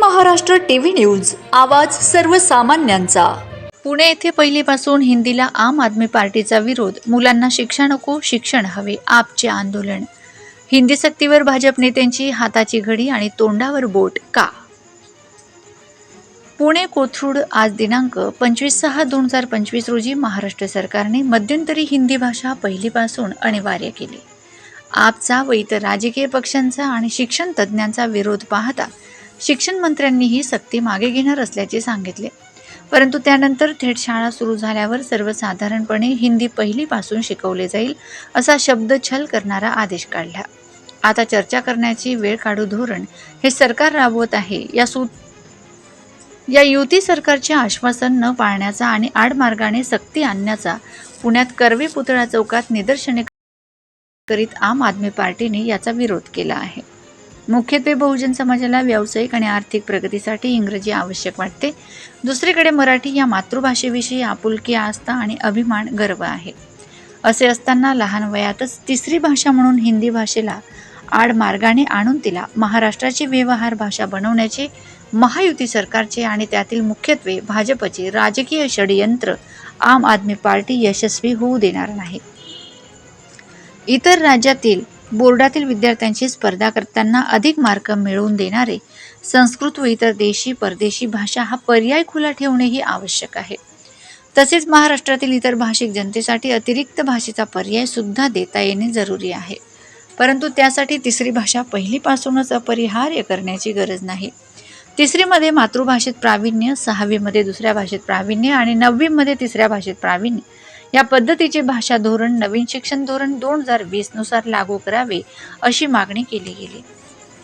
Maharashtra TV news आवाज सर्वसामान्यांचा. पुणे येथे पहिलीपासून हिंदीला आम आदमी पार्टीचा विरोध मुलांना शिक्षा नको शिक्षण हवे आपचे आंदोलन. हिंदी सक्तीवर भाजप नेत्यांची हाताची घडी आणि तोंडावर बोट का? पुणे कोथरूड आज दिनांक पंचवीस सहा दोन हजार पंचवीस रोजी महाराष्ट्र सरकारने मध्यंतरी हिंदी भाषा पहिलीपासून अनिवार्य केली. आपचा व इतर राजकीय पक्षांचा आणि शिक्षण तज्ज्ञांचा विरोध पाहता शिक्षण मंत्र्यांनी ही सक्ती मागे घेणार असल्याचे सांगितले. परंतु त्यानंतर थेट शाळा सुरू झाल्यावर सर्वसाधारणपणे हिंदी पहिलीपासून शिकवले जाईल असा शब्द छल करणारा आदेश काढला. आता चर्चा करण्याची वेळ काढू धोरण हे सरकार राबवत आहे या सू या युती सरकारचे आश्वासन न पाळण्याचा आणि आडमार्गाने सक्ती आणण्याचा पुण्यात कर्वे पुतळा चौकात निदर्शने करीत आम आदमी पार्टीने याचा विरोध केला आहे. मुख्यत्वे बहुजन समाजाला व्यावसायिक आणि आर्थिक प्रगतीसाठी इंग्रजी आवश्यक वाटते. दुसरीकडे मराठी या मातृभाषेविषयी आपुलकी आस्था आणि अभिमान गर्व आहे. असे असताना लहान वयातच तिसरी भाषा म्हणून हिंदी भाषेला आड मार्गाने आणून तिला महाराष्ट्राची व्यवहार भाषा बनवण्याचे महायुती सरकारचे आणि त्यातील मुख्यत्वे भाजपचे राजकीय षडयंत्र आम आदमी पार्टी यशस्वी होऊ देणार नाही. इतर राज्यातील बोर्डातील विद्यार्थ्यांची स्पर्धा करताना अधिक मार्क मिळवून देणारे संस्कृत व इतर देशी परदेशी भाषा हा पर्याय खुला ठेवणेही आवश्यक आहे. तसेच महाराष्ट्रातील इतर भाषिक जनतेसाठी अतिरिक्त भाषेचा पर्याय सुद्धा देता येणे जरुरी आहे. परंतु त्यासाठी तिसरी भाषा पहिलीपासूनच अपरिहार्य करण्याची गरज नाही. तिसरीमध्ये मातृभाषेत प्रावीण्य सहावीमध्ये दुसऱ्या भाषेत प्रावीण्य आणि नववीमध्ये तिसऱ्या भाषेत प्रावीण्य या पद्धतीचे भाषा धोरण नवीन शिक्षण धोरण दोन हजार वीसनुसार लागू करावे अशी मागणी केली गेली.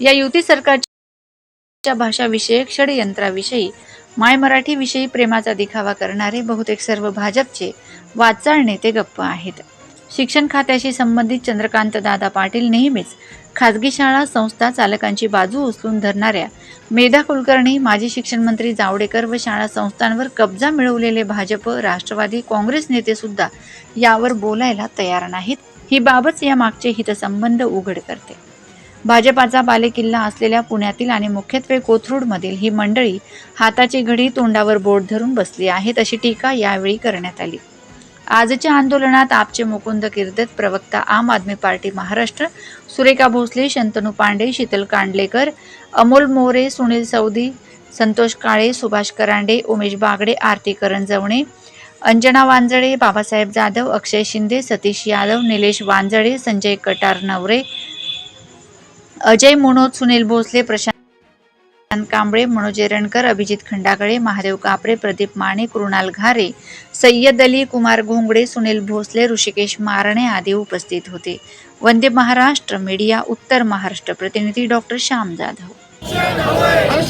या युती सरकारच्या भाषाविषयक षडयंत्राविषयी माय मराठीविषयी प्रेमाचा दिखावा करणारे बहुतेक सर्व भाजपचे वाचाळ नेते गप्प आहेत. शिक्षण खात्याशी संबंधित चंद्रकांत दादा पाटील नेहमीच खाजगी शाळा संस्था चालकांची बाजू उचलून धरणाऱ्या मेधा कुलकर्णी माजी शिक्षण मंत्री जावडेकर व शाळा संस्थांवर कब्जा मिळवलेले भाजप राष्ट्रवादी काँग्रेस नेते सुद्धा यावर बोलायला तयार नाहीत. ही बाबच या मागचे हितसंबंध उघड करते. भाजपाचा बालेकिल्ला असलेल्या पुण्यातील आणि मुख्यत्वे कोथरूडमधील ही मंडळी हाताची घडी तोंडावर बोट धरून बसली आहेत अशी टीका यावेळी करण्यात आली. आजच्या आंदोलनात आपचे मुकुंद किर्दत प्रवक्ता आम आदमी पार्टी महाराष्ट्र सुरेखा भोसले शंतनू पांडे शीतल कांडलेकर अमोल मोरे सुनील सौदी संतोष काळे सुभाष करांडे उमेश बागडे आरती करंजवणे अंजना वांजळे बाबासाहेब जाधव अक्षय शिंदे सतीश यादव निलेश वांजळे संजय कटार नवरे अजय मुनोद सुनील भोसले प्रशांत कांबळे मनोज एरणकर अभिजित खंडागळे महादेव कापरे प्रदीप माने कृणाल घारे सय्यद अली कुमार घोंगडे सुनील भोसले ऋषिकेश मारणे आदी उपस्थित होते. वंदे महाराष्ट्र मीडिया उत्तर महाराष्ट्र प्रतिनिधी डॉक्टर श्याम जाधव. अरे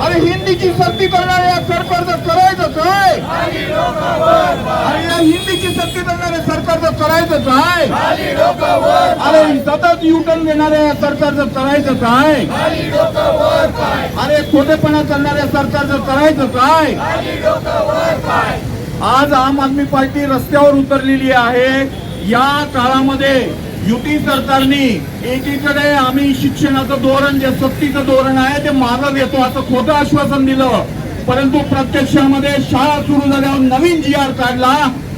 अरे हिंदीची सक्ती करणाऱ्या सरकारचं करायचं काय? अरे या हिंदीची सक्ती करणाऱ्या सरकारचं करायचं काय अरे सतत युटर्न घेणाऱ्या या सरकारचं करायचं काय? अरे खोटेपणा करणाऱ्या सरकारचं करायचं काय? आज आम आदमी पार्टी रस्त्यावर उतरलेली आहे. या काळामध्ये युती सरकारने एकीकडे आम्ही शिक्षणाचं धोरण जे सक्तीचं धोरण आहे ते मागं घेतो असं खोटं आश्वासन दिलं. परंतु प्रत्यक्षामध्ये शाळा सुरू झाल्यावर नवीन जी आर काढला.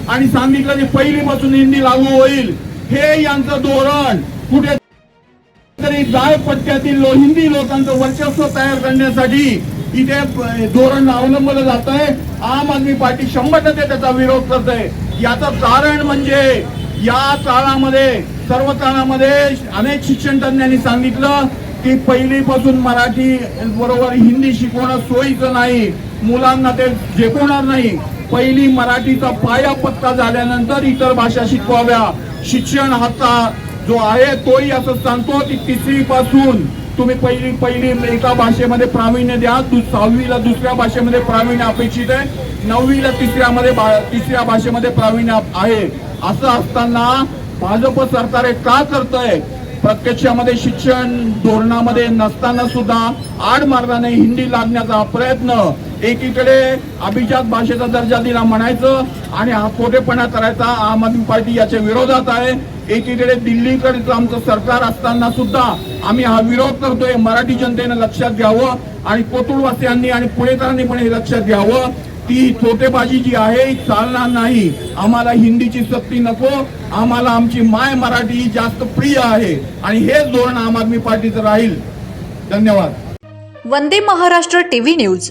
आणि सांगितलं की पहिलीपासून हिंदी लागू होईल. हे यांचं धोरण. कुठे तरी जाय पट्ट्यातील लो हिंदी लोकांचं वर्चस्व तयार करण्यासाठी इथे धोरण अवलंबलं जात आहे आम आदमी पार्टी शंभर टक्के त्याचा विरोध करत आहे याचं कारण म्हणजे या काळामध्ये सर्व काळामध्ये अनेक शिक्षण तज्ञांनी सांगितलं की पहिलीपासून मराठी बरोबर हिंदी शिकवणं सोयीचं नाही. मुलांना ते झेपवणार नाही. पहिली मराठीचा पाया पत्ता झाल्यानंतर इतर भाषा शिकवाव्या. शिक्षण हाचा जो आहे तोही असं सांगतो की तिसरी पासून तुम्ही पहिली पहिली एका भाषेमध्ये प्रावीण्य द्या. सहावीला दुसऱ्या भाषेमध्ये प्रावीण्य अपेक्षित आहे. नववीला तिसऱ्यामध्ये तिसऱ्या भाषेमध्ये प्रावीण्य आहे. असं असताना भाजप सरकार हे का करतंय? प्रत्यक्षामध्ये शिक्षण धोरणामध्ये नसताना सुद्धा आड मार्गाने हिंदी लागण्याचा प्रयत्न एकीकडे अभिजात भाषेचा दर्जा दिला म्हणायचं आणि हा खोटेपणा करायचा आम आदमी पार्टी याच्या विरोधात आहे. एकीकडे दिल्लीकडचं आमचं सरकार असताना सुद्धा आम्ही हा विरोध करतोय. मराठी जनतेनं लक्षात घ्यावं आणि कोथरूडवासियांनी आणि पुणेकरांनी पण हे लक्षात घ्यावं. ती छोटेबाजी जी आहे चालणार नाही. आम्हाला हिंदीची सक्ती नको. आम्हाला आमची माय मराठी जास्त प्रिय आहे. आणि हेच धोरण आम आदमी पार्टीचं राहील. धन्यवाद. Vande Maharashtra TV news.